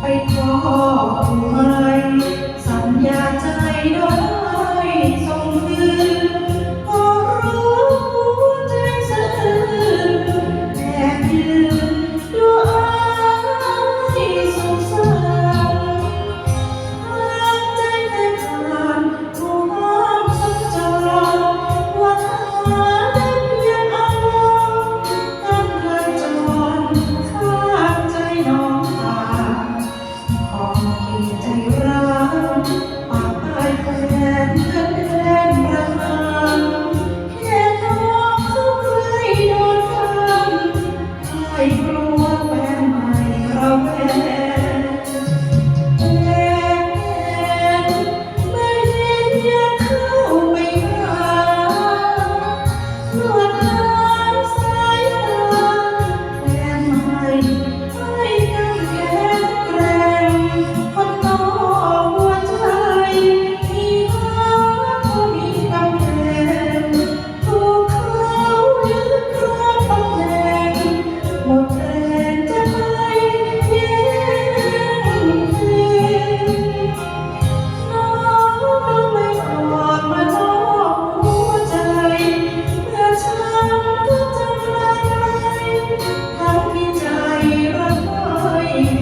ไปขอไมสัญญาใจด้วย Amém.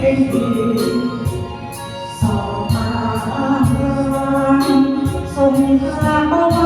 ให้ดีสอบตาพรางสมทางเา